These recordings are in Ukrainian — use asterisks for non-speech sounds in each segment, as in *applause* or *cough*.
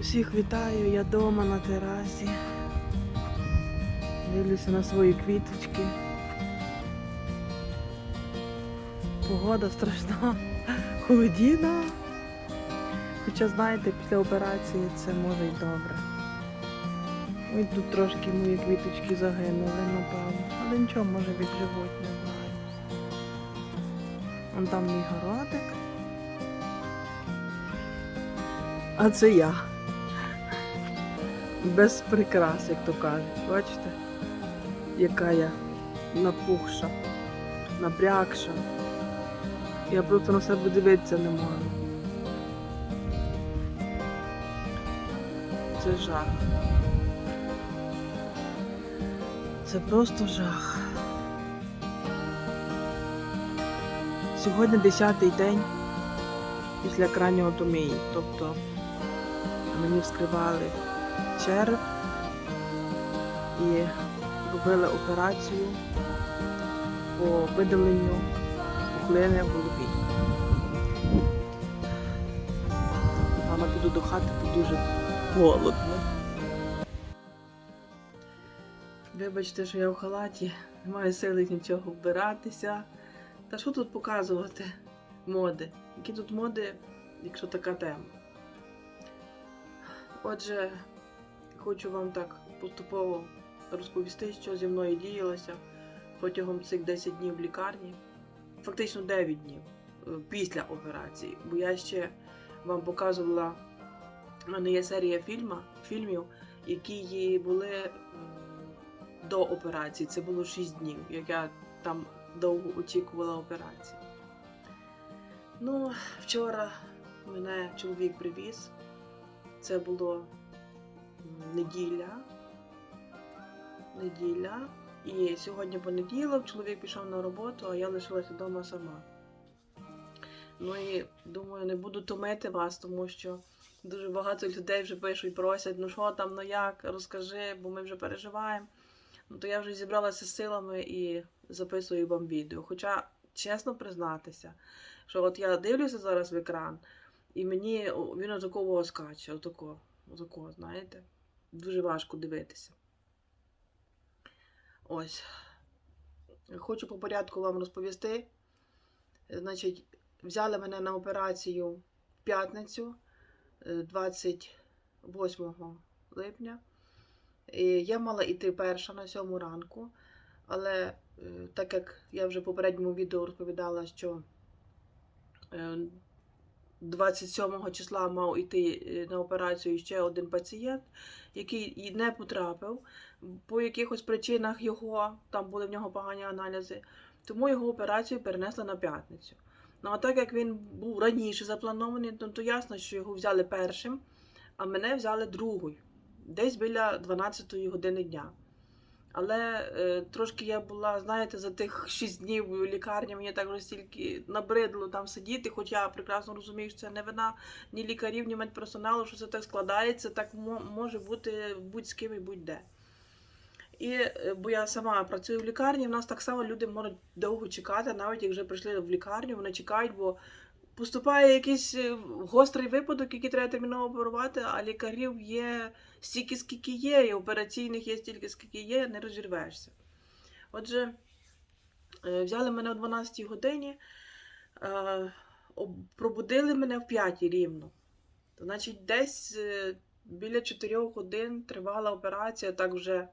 Усіх вітаю, я вдома на терасі. Дивлюся на свої квіточки. Погода страшна, *laughs* холодіна. Хоча, знаєте, після операції це може й добре. Ось тут трошки мої квіточки загинули, напевно. Але нічого, може відживуть, не знаю. Вон там мій городик. А це я. Без прикрас, як то кажуть. Бачите? Яка я напухша, набрякша. Я просто на себе дивитися не можу. Це жах. Це просто жах. Сьогодні 10-й день після краніотомії. Тобто мені вскривали череп і робили операцію по видаленню пухлини в голові. Мама піду до хати, бо дуже холодно. Вибачте, що я в халаті, не маю сили нічого вбиратися. Та що тут показувати? Моди. Які тут моди, якщо така тема? Отже, хочу вам так поступово розповісти, що зі мною діялося протягом цих 10 днів в лікарні. Фактично 9 днів е, після операції. Бо я ще вам показувала, в мене є серія фільма, фільмів, які були до операції. Це було 6 днів, як я там довго очікувала операції. Ну, вчора мене чоловік привіз. Це було неділя. Неділя. І сьогодні понеділок, чоловік пішов на роботу, а я лишилася вдома сама. Ну і думаю, не буду томити вас, тому що дуже багато людей вже пишуть, просять, ну що там, ну як, розкажи, бо ми вже переживаємо. Ну то я вже зібралася з силами і записую вам відео. Хоча, чесно признатися, що от я дивлюся зараз в екран, і мені він отакого скаче, отако, отако, знаєте. Дуже важко дивитися. Ось. Хочу по порядку вам розповісти. Значить, взяли мене на операцію в п'ятницю, е, 28 липня. І я мала йти перша на сьому ранку, але е, так як я вже в попередньому відео розповідала, що е, 27 числа мав йти е, на операцію ще один пацієнт, який не потрапив. По якихось причинах його, там були в нього погані аналізи, тому його операцію перенесли на п'ятницю. Ну а так як він був раніше запланований, то, то ясно, що його взяли першим, а мене взяли другою, десь біля 12-ї години дня. Але е, трошки я була, знаєте, за тих 6 днів в лікарні мені так стільки набридло там сидіти, хоч я прекрасно розумію, що це не вина ні лікарів, ні медперсоналу, що це так складається, так може бути будь з ким і будь-де. І е, бо я сама працюю в лікарні, в нас так само люди можуть довго чекати, навіть як вже прийшли в лікарню, вони чекають, бо поступає якийсь е, гострий випадок, який треба терміново оперувати, а лікарів є стільки, скільки є, і операційних є стільки, скільки є, не розірвешся. Отже, е, взяли мене о 12 годині, е, пробудили мене в 5 рівно. Значить, десь біля 4 годин тривала операція, так вже.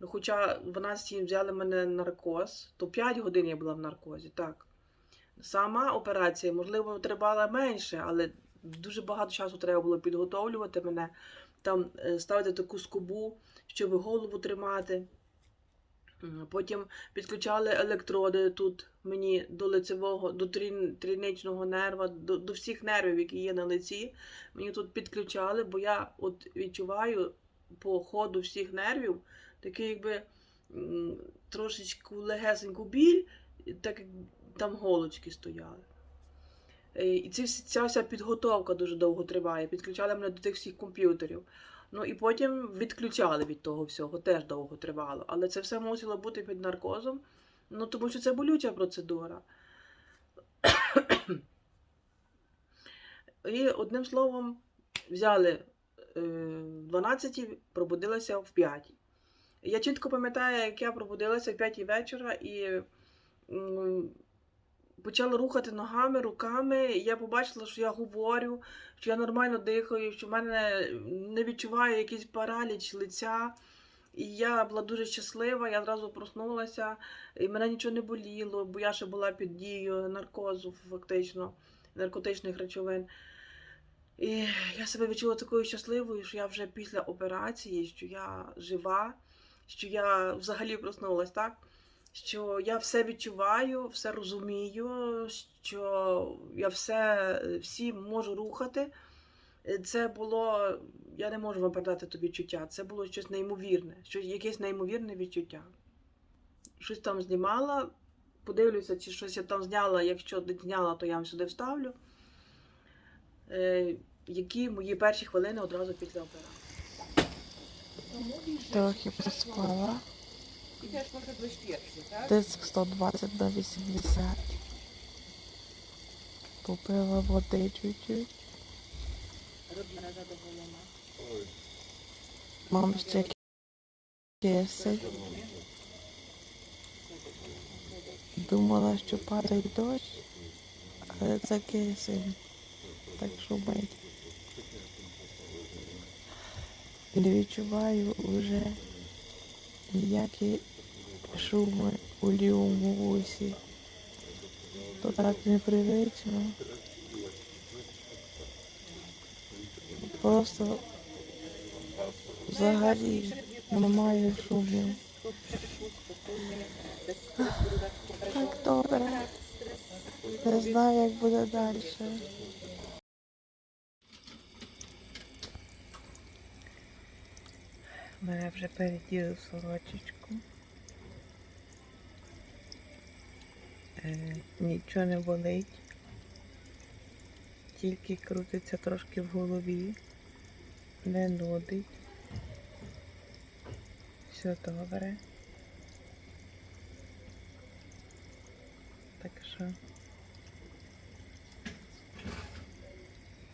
Ну, хоча в 12 взяли мене наркоз, то 5 годин я була в наркозі, так. Сама операція, можливо, тривала менше, але дуже багато часу треба було підготовлювати мене, там е, ставити таку скобу, щоб голову тримати. Потім підключали електроди тут мені до лицевого, до трін- трійничного нерва, до, до всіх нервів, які є на лиці. Мені тут підключали, бо я от відчуваю по ходу всіх нервів такий, якби трошечку легесеньку біль, так там голочки стояли. Е, І всі- ця вся підготовка дуже довго триває. Підключали мене до тих всіх комп'ютерів. Ну і потім відключали від того всього, теж довго тривало. Але це все мусило бути під наркозом, ну тому що це болюча процедура. І одним словом, взяли е, 12 пробудилася в 5. Я чітко пам'ятаю, як я пробудилася в 5 вечора і почала рухати ногами, руками. І я побачила, що я говорю, що я нормально дихаю, що в мене не відчуваю якийсь параліч лиця. І я була дуже щаслива, я одразу проснулася, і мене нічого не боліло, бо я ще була під дією наркозу, фактично, наркотичних речовин. І я себе відчула такою щасливою, що я вже після операції, що я жива, що я взагалі проснулась, так? Що я все відчуваю, все розумію, що я все всі можу рухати. Це було, я не можу вам передати то відчуття. Це було щось неймовірне, щось, якесь неймовірне відчуття. Щось там знімала, подивлюся, чи щось я там зняла. Якщо не зняла, то я вам сюди вставлю. Е, які мої перші хвилини одразу після операції. Трохи поспала. Тиск 120 на 80. Попила води чуть-чуть. Mam ще кисень. Думала, що падає дощ, але це кисень. Так шумить. Не відчуваю вже ніякі шуми у лівому вусі. То так непривично. Просто взагалі немає шумів. Так добре. Не знаю, як буде далі. Мене вже переділи сорочечку. Нічого не болить. Тільки крутиться трошки в голові. Не нудить. Все добре. Так що.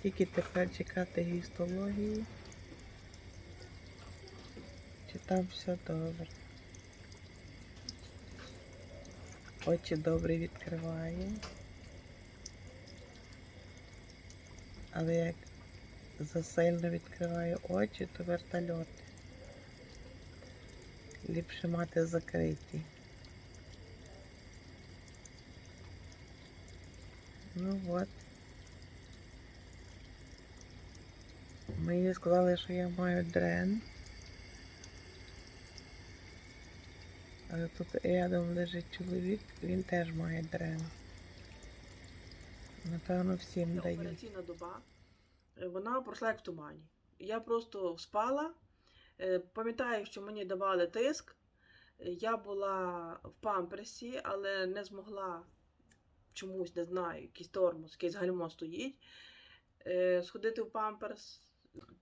Тільки тепер чекати гістології. Чи там все добре. Очі добре відкриває. Але як засильно відкриваю очі, то вертольот. Ліпше мати закриті. Ну от. Мені сказали, що я маю дрен. Але тут рядом лежить чоловік, він теж має дрен. Напевно, всім дають. Операційна доба, е, вона пройшла як в тумані. Я просто спала. Е, Пам'ятаю, що мені давали тиск. Я була в памперсі, але не змогла чомусь, не знаю, якийсь тормоз, якийсь гальмо стоїть. Е, Сходити в памперс,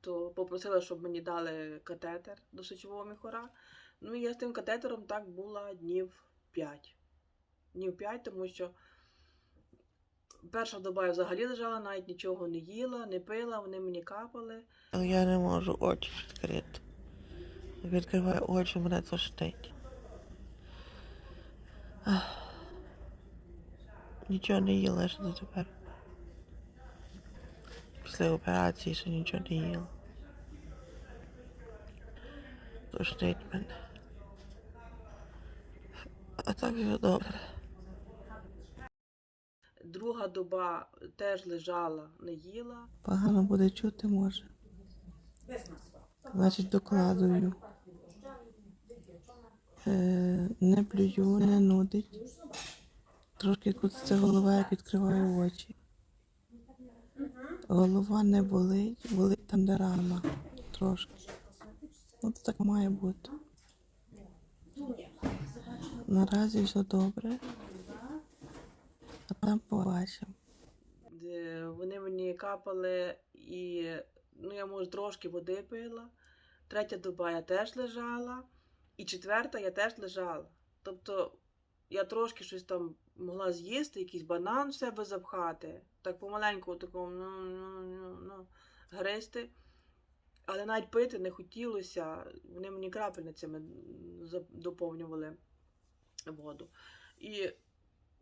то попросила, щоб мені дали катетер до сечового міхора. Ну я з тим катетером так була днів 5. Днів 5, тому що перша доба я взагалі лежала, навіть нічого не їла, не пила, вони мені капали. Але я не можу очі відкрити. Відкриваю очі, мене тошнить. Нічого не їла ще дотепер. Після операції ще нічого не їла. Тошнить мене. А так все добре. Друга доба теж лежала, не їла. Погано буде чути може. Значить, докладую. Е, не плюю, не нудить. Трошки крутиться голова, як відкриваю очі. Голова не болить, болить там, де рана. Трошки. От так має бути. Наразі все добре. А там побачимо. Вони мені капали і ну, я, може, трошки води пила. Третя доба я теж лежала. І четверта я теж лежала. Тобто я трошки щось там могла з'їсти, якийсь банан в себе запхати, так помаленьку такому ну, ну, ну, ну, гризти. Але навіть пити не хотілося. Вони мені крапельницями доповнювали воду. І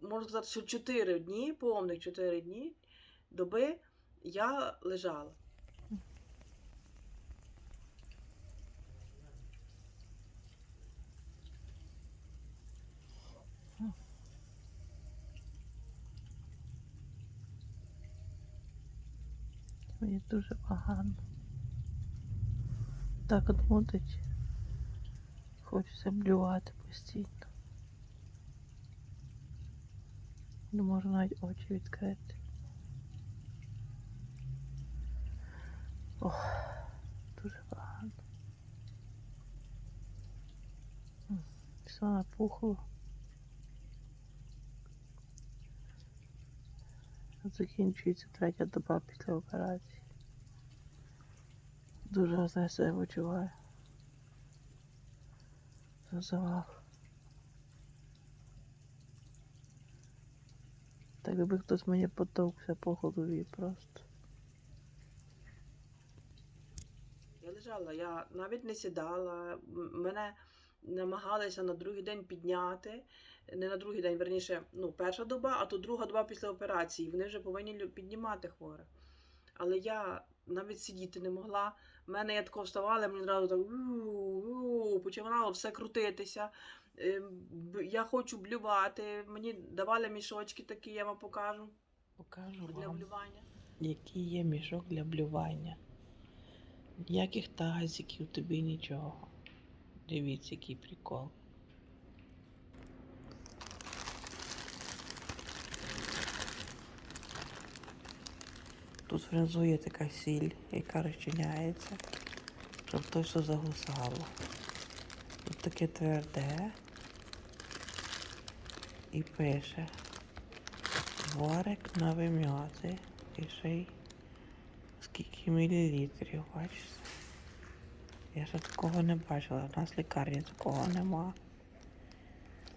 можна сказати, що 4 дні, повних 4 дні доби я лежала. Мені дуже погано. Так от мутить. Хочеться блювати постійно. Не можу навіть очі відкрити. Ох, дуже. М, Все напухло. Закінчується третя доба після операції. Дуже себе почуваю. Зазивав. Так якби хтось мені потовкся по голові просто. Я лежала, я навіть не сідала. Мене намагалися на другий день підняти. Не на другий день, верніше, ну, перша доба, а то друга доба після операції. Вони вже повинні піднімати хворих. Але я навіть сидіти не могла. В мене я тако вставала, мені одразу так починало все крутитися. Б- Я хочу блювати. Мені давали мішочки такі, я вам покажу Покажу для блювання. який є мішок для блювання. Ніяких тазиків тобі нічого. Дивіться, який прикол. Тут внизу є така сіль, яка розчиняється, щоб то все загусало. Тут таке тверде і пише Варик на вим'яти. І ще й скільки мілілітрів, бачите? Я ще такого не бачила. У нас в лікарні такого нема.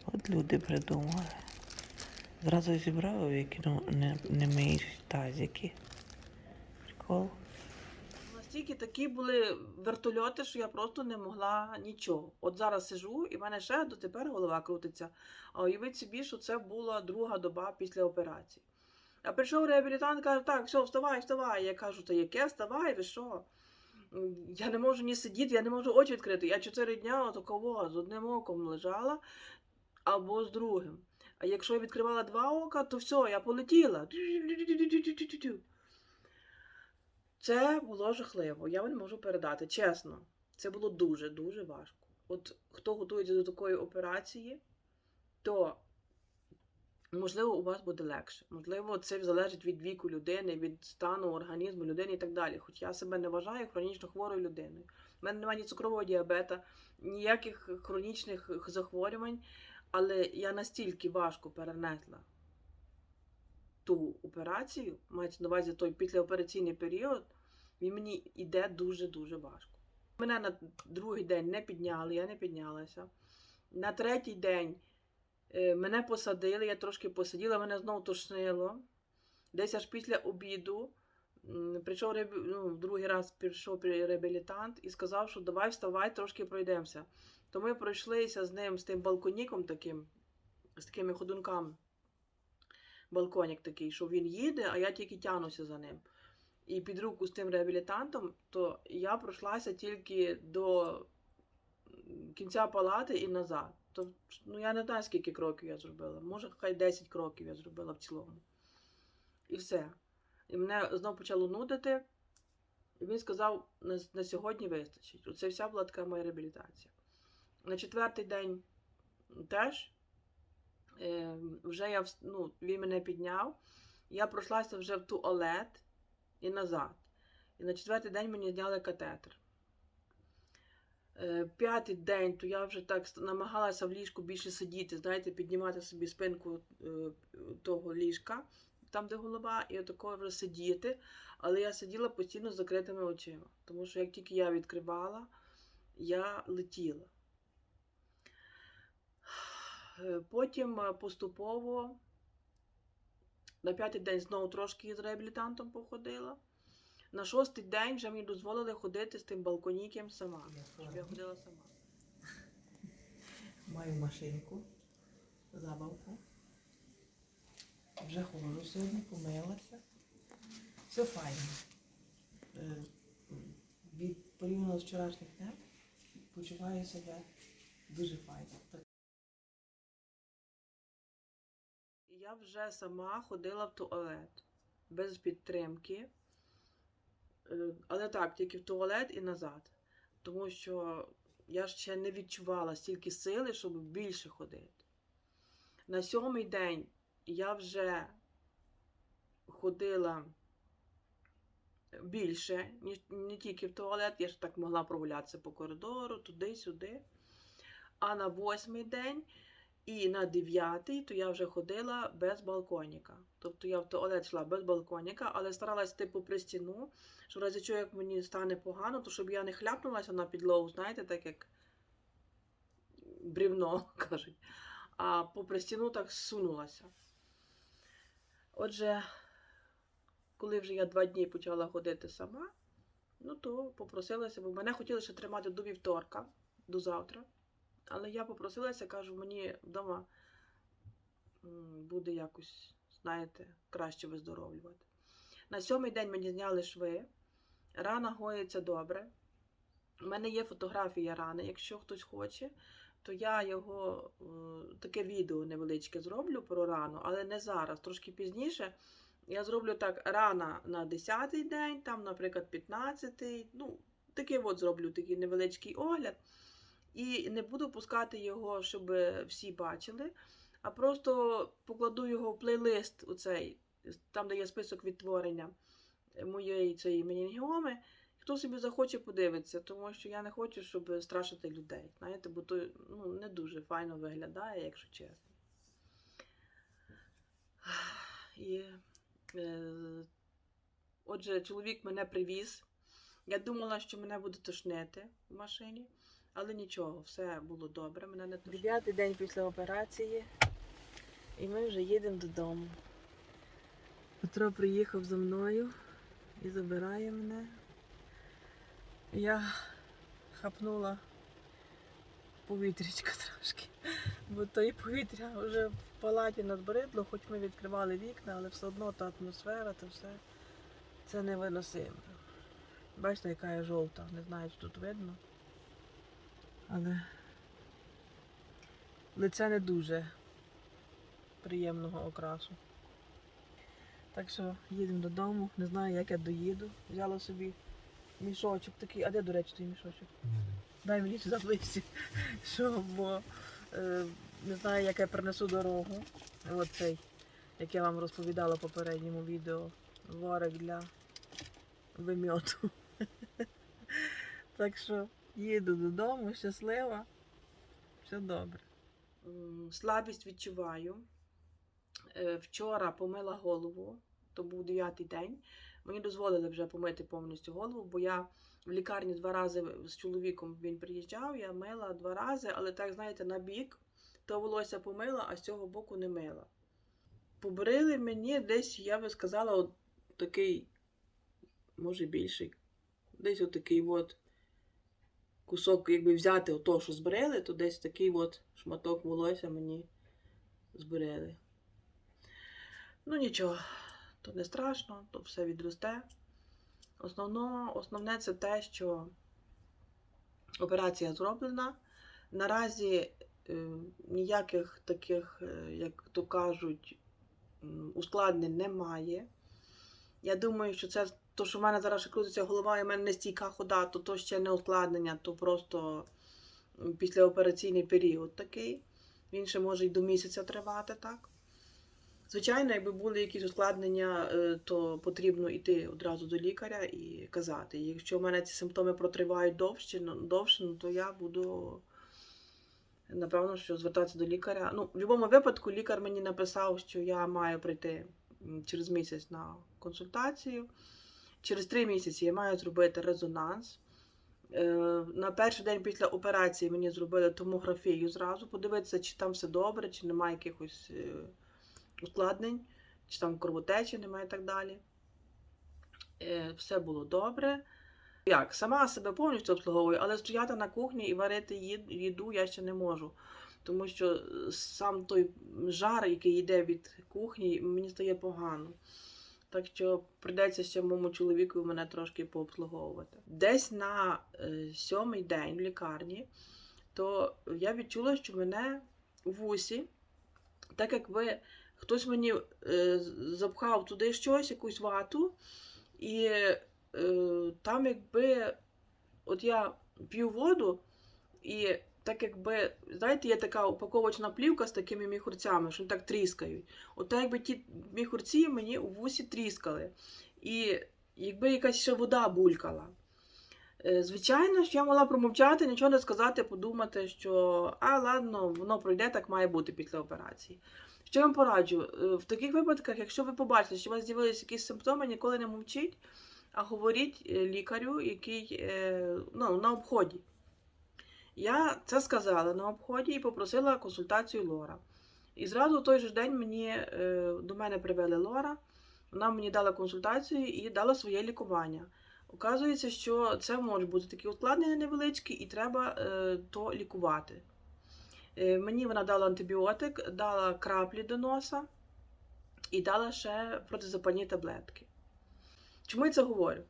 От люди придумали. Зразу зібрав, викинув не, не миєш тазики. Прикол. Настільки такі були вертольоти, що я просто не могла нічого. От зараз сижу, і в мене ще дотепер голова крутиться. А уявіть собі, що це була друга доба після операції. А прийшов реабілітант, каже, так, все, вставай, вставай. Я кажу, та яке вставай, ви що? Я не можу ні сидіти, я не можу очі відкрити. Я чотири дня отаково з одним оком лежала або з другим. А якщо я відкривала два ока, то все, я полетіла. Це було жахливо. Я вам не можу передати. Чесно, це було дуже дуже важко. От хто готується до такої операції, то можливо у вас буде легше. Можливо, це залежить від віку людини, від стану організму людини і так далі. Хоч я себе не вважаю хронічно хворою людиною. У мене немає ні цукрового діабета, ніяких хронічних захворювань, але я настільки важко перенесла ту операцію, мається на увазі той післяопераційний період, він мені йде дуже-дуже важко. Мене на другий день не підняли, я не піднялася. На третій день е, мене посадили, я трошки посиділа, мене знову тошнило. Десь аж після обіду прийшов ну, другий раз прийшов реабілітант і сказав, що давай вставай, трошки пройдемося. То ми пройшлися з ним, з тим балконіком таким, з такими ходунками балконік такий, що він їде, а я тільки тянуся за ним. І під руку з тим реабілітантом, то я пройшлася тільки до кінця палати і назад. То, ну, я не знаю, скільки кроків я зробила. Може, хай 10 кроків я зробила в цілому. І все. І мене знову почало нудити. І він сказав, на, на сьогодні вистачить. Оце вся була така моя реабілітація. На четвертий день теж вже я ну, він мене підняв. Я пройшлася вже в туалет і назад. І на четвертий день мені зняли катетер. Е, П'ятий день, то я вже так намагалася в ліжку більше сидіти, знаєте, піднімати собі спинку е, того ліжка, там, де голова, і отако вже сидіти. Але я сиділа постійно з закритими очима. Тому що як тільки я відкривала, я летіла. Е, Потім е, поступово на п'ятий день знову трошки з реабілітантом походила. На шостий день вже мені дозволили ходити з тим балконіком сама. Щоб я ходила сама. *laughs* Маю машинку, забавку. Вже ходжу сьогодні, помилася. Все файно. Е, Від порівняно з вчорашнім днем почуваю себе дуже файно. Так я вже сама ходила в туалет без підтримки. Е, Але так, тільки в туалет і назад. Тому що я ще не відчувала стільки сили, щоб більше ходити. На сьомий день я вже ходила більше, ніж не тільки в туалет, я ж так могла прогулятися по коридору, туди-сюди. А на восьмий день і на дев'ятий, то я вже ходила без балконіка. Тобто я в туалет йшла без балконіка, але старалась йти попри стіну, що в разі чого, як мені стане погано, то щоб я не хляпнулася на підлогу, знаєте, так як брівно *laughs* кажуть, а попри стіну так сунулася. Отже, коли вже я два дні почала ходити сама, ну то попросилася, бо мене хотіли ще тримати до вівторка, до завтра. Але я попросилася, кажу, мені вдома буде якось, знаєте, краще виздоровлювати. На сьомий день мені зняли шви. Рана гоїться добре. У мене є фотографія рани, якщо хтось хоче, то я його е, таке відео невеличке зроблю про рану, але не зараз, трошки пізніше. Я зроблю так рана на 10-й день, там, наприклад, 15-й. Ну, такий от зроблю такий невеличкий огляд. І не буду пускати його, щоб всі бачили, а просто покладу його в плейлист, у цей, там, де є список відтворення моєї цієї менінгіоми. Хто собі захоче подивитися, тому що я не хочу, щоб страшити людей. Знаєте, бо то ну, не дуже файно виглядає, якщо чесно. І, е, отже, чоловік мене привіз. Я думала, що мене буде тошнити в машині, але нічого, все було добре. Мене не. Дев'ятий день після операції, і ми вже їдемо додому. Петро приїхав за мною і забирає мене. Я хапнула повітрячка трошки, бо то і повітря вже в палаті надбридло, хоч ми відкривали вікна, але все одно та атмосфера, то все це невиносимо. Бачите, яка я жовта, не знаю, чи тут видно. Але лице не дуже приємного окрасу. Так що їдемо додому, не знаю, як я доїду. Взяла собі мішочок такий. А де, до речі, той мішочок? Дай мені сюди ближче. Що, бо е, не знаю, як я принесу дорогу. От цей, як я вам розповідала в попередньому відео, ворик для вимьоту. *laughs* Так що їду додому, щаслива. Все добре. Слабість відчуваю. Е, Вчора помила голову, то був дев'ятий день. Мені дозволили вже помити повністю голову, бо я в лікарні два рази з чоловіком він приїжджав, я мила два рази, але так, знаєте, на бік, то волосся помила, а з цього боку не мила. Побрили мені десь, я би сказала, от такий, може більший, десь отакий от кусок, якби взяти ото, що збрили, то десь такий от шматок волосся мені збрили. Ну нічого, то не страшно, то все відросте. Основно, основне це те, що операція зроблена. Наразі е, ніяких таких, е, як то кажуть, ускладнень немає. Я думаю, що це то, що в мене зараз ще крутиться голова, і в мене не стійка хода, то то ще не ускладнення, то просто післяопераційний період такий. Він ще може й до місяця тривати, так? Звичайно, якби були якісь ускладнення, е, то потрібно йти одразу до лікаря і казати. Якщо в мене ці симптоми протривають довше, ну, довше ну, то я буду, напевно, що звертатися до лікаря. Ну, в будь-якому випадку лікар мені написав, що я маю прийти через місяць на консультацію. Через три місяці я маю зробити резонанс. Е, На перший день після операції мені зробили томографію зразу, подивитися, чи там все добре, чи немає якихось е, ускладнень, чи там кровотечі немає і так далі. Е, Все було добре. Як, сама себе повністю обслуговую, але стояти на кухні і варити їду я ще не можу. Тому що сам той жар, який йде від кухні, мені стає погано. Так що прийдеться моєму чоловіку мене трошки пообслуговувати. Десь на е, сьомий день в лікарні, то я відчула, що мене в вусі, так якби хтось мені е, запхав туди щось, якусь вату, і е, там якби от я п'ю воду, і так якби, знаєте, є така упаковочна плівка з такими міхурцями, що вони так тріскають. От якби ті міхурці мені у вусі тріскали. І якби якась ще вода булькала. Е, Звичайно, що я могла промовчати, нічого не сказати, подумати, що а, ладно, воно пройде, так має бути після операції. Що я вам пораджу? Е, В таких випадках, якщо ви побачите, що у вас з'явилися якісь симптоми, ніколи не мовчіть, а говоріть е, лікарю, який ну, на обході. Я це сказала на обході і попросила консультацію Лора. І зразу в той же день мені, е, до мене привели Лора, вона мені дала консультацію і дала своє лікування. Оказується, що це можуть бути такі ускладнення невеличкі, і треба е, то лікувати. Е, мені вона дала антибіотик, дала краплі до носа і дала ще протизапальні таблетки. Чому я це говорю?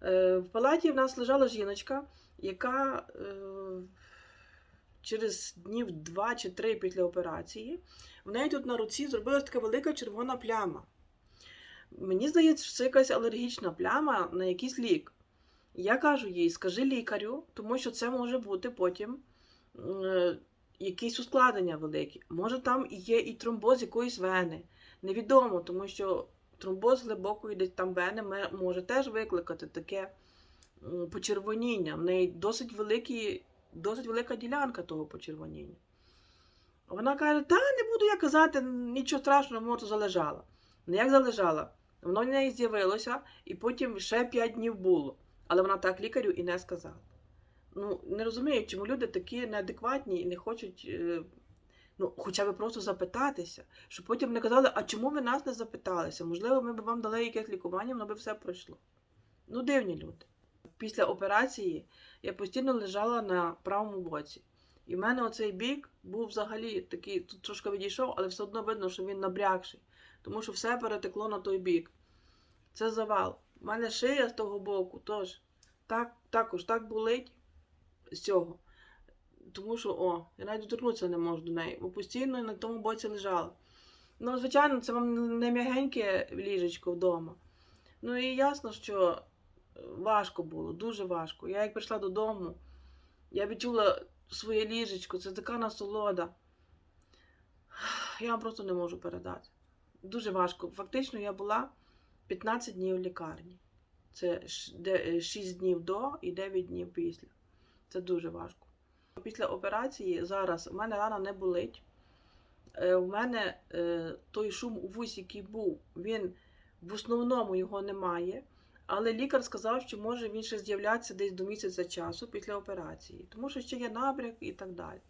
В палаті в нас лежала жіночка, яка через днів два чи три після операції в неї тут на руці зробилась така велика червона пляма. Мені здається, що це якась алергічна пляма на якийсь лік. Я кажу їй, скажи лікарю, тому що це може бути потім е, якісь ускладнення великі. Може, там є і тромбоз якоїсь вени. Невідомо, тому що тромбоз глибокої десь там вени може теж викликати таке почервоніння. В неї досить, великі, досить велика ділянка того почервоніння. Вона каже: Та не буду я казати, нічого страшного, може, залежала. Ну як залежала? Воно в неї з'явилося, і потім ще 5 днів було. Але вона так лікарю і не сказала. Ну, не розумію, чому люди такі неадекватні і не хочуть, е, ну, хоча б просто запитатися, щоб потім не казали, а чому ви нас не запиталися? Можливо, ми б вам дали якесь лікування, воно би все пройшло. Ну, дивні люди. Після операції я постійно лежала на правому боці. І в мене оцей бік був взагалі такий, тут трошки відійшов, але все одно видно, що він набрякший, тому що все перетекло на той бік. Це завал. У мене шия з того боку теж так, також так болить з цього. Тому що, о, я навіть доторкнутися не можу до неї, бо постійно на тому боці лежала. Ну, звичайно, це вам не м'ягеньке ліжечко вдома. Ну і ясно, що важко було, дуже важко. Я як прийшла додому, я відчула своє ліжечко, це така насолода. Я вам просто не можу передати. Дуже важко. Фактично, я була 15 днів в лікарні. Це 6 днів до і 9 днів після. Це дуже важко. Після операції зараз у мене рана не болить. Е, У мене е, той шум у вусі, який був, він в основному його немає. Але лікар сказав, що може він ще з'являтися десь до місяця часу після операції, тому що ще є набряк і так далі.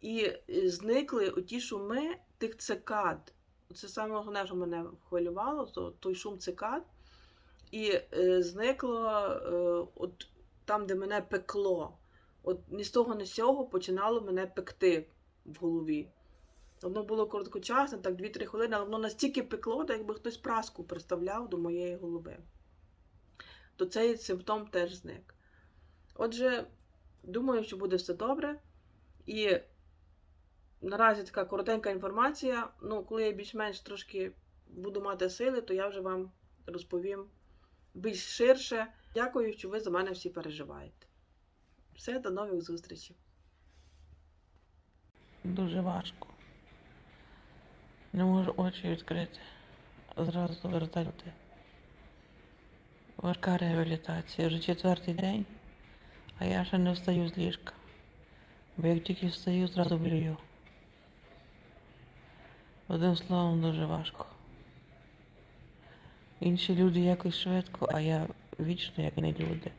І е, зникли оті шуми тих цикад. Це саме головне, що мене хвилювало, то той шум цикад. І е, зникло е, от там, де мене пекло. От ні з того, ні з цього починало мене пекти в голові. Воно було короткочасне, так 2-3 хвилини, але воно настільки пекло, так якби хтось праску приставляв до моєї голови. То цей симптом теж зник. Отже, думаю, що буде все добре. І наразі така коротенька інформація. Ну, коли я більш-менш трошки буду мати сили, то я вже вам розповім більш ширше. Дякую, що ви за мене всі переживаєте. Все, до нових зустрічей. Дуже важко. Не можу очі відкрити. Зразу вертати. Важка реабілітація. Вже четвертий день, а я ще не встаю з ліжка. Бо як тільки встаю, зразу блюю. Одним словом, дуже важко. Інші люди якось швидко, а я вічно як не люди.